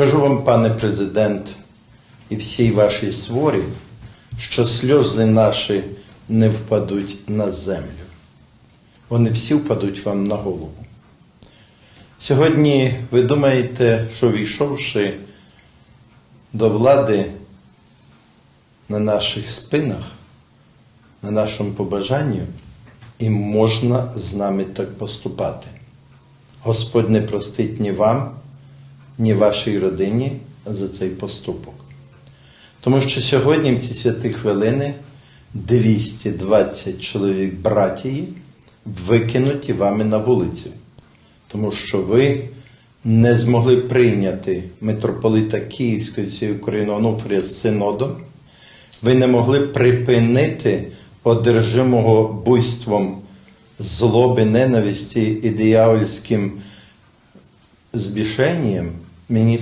Кажу вам, пане президент, і всій вашій сворі, що сльози наші не впадуть на землю. Вони всі впадуть вам на голову. Сьогодні ви думаєте, що війшовши до влади на наших спинах, на нашому побажанні, і можна з нами так поступати. Господь не простить ні вам, ні вашій родині за цей поступок. Тому що сьогодні, в ці святі хвилини, 220 чоловік братії викинуті вами на вулицю, тому що ви не змогли прийняти митрополита Київської цієї України Онуфрія з синодом, ви не могли припинити одержимого буйством злоби, ненависті і диявольським збішенням many